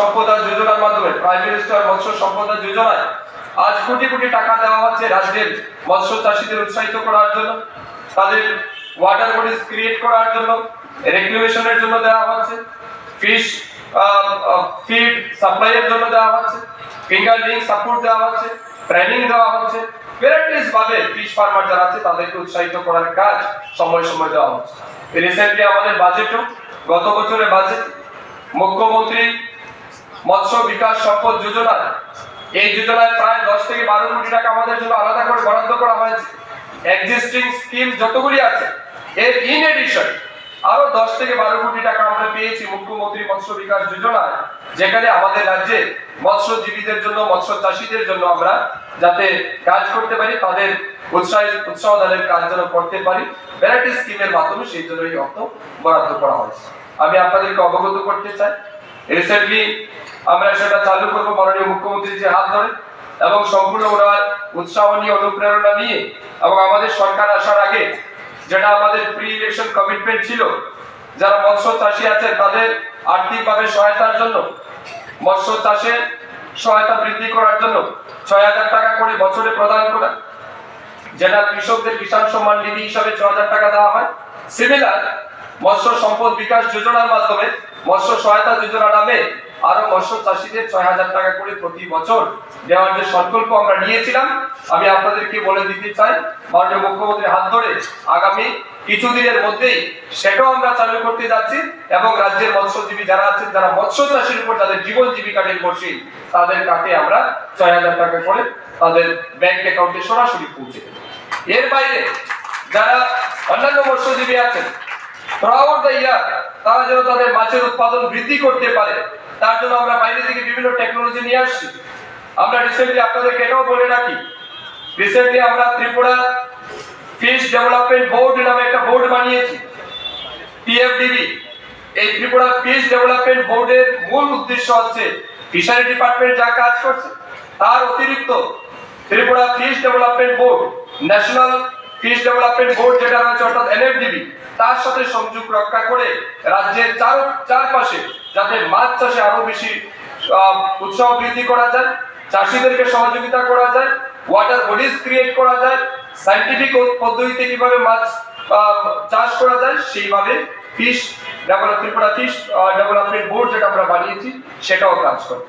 সম্পদা যোজনার মাধ্যমে prime minister মৎস্য সম্পদা যোজনায় আজ কোটি কোটি টাকা দেওয়া হচ্ছে রাজ্যের মৎস্য চাষীদের উৎসাহিত করার জন্য, তাদের ওয়াটার বডিজ ক্রিয়েট করার জন্য রেগুলেশনের জন্য দেওয়া হচ্ছে ফিশ ফিড সাপ্লাইয়ের জন্য দেওয়া হচ্ছে ফিঙ্গার লিঙ্ক সাপোর্ট দেওয়া হচ্ছে ট্রেনিং দেওয়া হচ্ছে ভ্যারাইটিস ভাবে ফিশ ফার্মার যারা আছে তাদেরকে উৎসাহিত করার কাজ সময় সময় দেওয়া হচ্ছে। রিসেন্টলি আমাদের বাজেটও গত বছরের বাজেট মুখ্যমন্ত্রী মৎস্য বিকাশ সম্পদ যোজনা এই যোজনায় প্রায় দশ থেকে বারো কোটি টাকা আমাদের জন্য আলাদা করে বরাদ্দ করা হয়েছে। এক্সিস্টিং স্কিম যতগুলি আছে, এর ইন এডিশন আরও দশ থেকে বারো কোটি টাকা আমরা পেয়েছি মুখ্যমন্ত্রী মৎস্য বিকাশ যোজনায়, যেখানে আমাদের রাজ্যে মৎস্যজীবীদের জন্য মৎস্য চাষীদের জন্য আমরা যাতে কাজ করতে পারি, তাদের উৎসাহ উৎসাহ দানের কাজ যেন করতে পারি ভ্যারাইটি স্কিমের মাধ্যমে সেই জন্য এই অর্থ বরাদ্দ করা হয়েছে। আমি আপনাদেরকে অবগত করতে চাই রিসেন্টলি আমরা সেটা চালু করব মাননীয় মুখ্যমন্ত্রী যে হাত ধরে এবং সম্পূর্ণ ওনার উৎসাহ নিয়ে, অনুপ্রেরণা নিয়ে এবং আমাদের সরকার আসার আগে যেটা আমাদের প্রি ইলেকশন কমিটমেন্ট ছিল, যারা মৎস্য চাষী আছে তাদের আর্থিকভাবে সহায়তার জন্য, মৎস্য চাষে সহায়তা বৃদ্ধি করার জন্য ছয় হাজার টাকা করে বছরে প্রদান করা, যেটা কৃষকদের কিষাণ সম্মান নিধি হিসাবে ছ হাজার টাকা দেওয়া হয়। সিমিলার মৎস্য সম্পদ বিকাশ যোজনার মাধ্যমে মৎস্য সহায়তা যোজনা নামে আরও মৎস্য চাষীদের ছয় হাজার টাকা করে প্রতি বছর দেওয়ার যে সংকল্প আমরা নিয়েছিলাম, আমি আপনাদেরকে বলে দিতে চাই, মাননীয় মুখ্যমন্ত্রীর হাত ধরে আগামী কিছুদিনের মধ্যেই সেটাও আমরা চালু করতে যাচ্ছি এবং রাজ্যের মৎস্যজীবী যারা আছেন, যারা মৎস্য চাষের উপর যাদের জীবন জীবিকা নির্ভরশীল তাদের কাছে আমরা ছয় হাজার টাকা করে তাদের ব্যাংক অ্যাকাউন্টে সরাসরি পৌঁছে এর বাইরে যারা অন্যান্য মৎস্যজীবী আছেন তারা যেন তাদের মাছের উৎপাদন বৃদ্ধি করতে পারে। তার জন্য আমরা বাইরে থেকে বিভিন্ন টেকনোলজি নিয়ে আসছি। আমরা রিসেন্টলি আপনাদেরকে এটাও বলে রাখি। রিসেন্টলি আমরা ত্রিপুরা ফিশ ডেভেলপমেন্ট বোর্ড নামে একটা বোর্ড বানিয়েছি। টিএফডিবি এই ত্রিপুরা ফিশ ডেভেলপমেন্ট বোর্ডের মূল উদ্দেশ্য হচ্ছে ফিশারি ডিপার্টমেন্ট যা কাজ করছে, তার অতিরিক্ত Tripura fish development board national fish development board যেটা রয়েছে অর্থাৎ এনএফডিবি তার সাথে সংযোগ রক্ষা করে রাজ্যের চার, চারপাশে যাতে মাছ চাষে আরও বেশি উৎসাহ বৃদ্ধি করা যায়, চাষিদেরকে সহযোগিতা করা যায় ওয়াটার বডিজ ক্রিয়েট করা যায় সাইন্টিফিক পদ্ধতিতে কীভাবে মাছ চাষ করা যায়, সেইভাবে fish develop Tripura fish development board যেটা আমরা বানিয়েছি, সেটাও কাজ করে।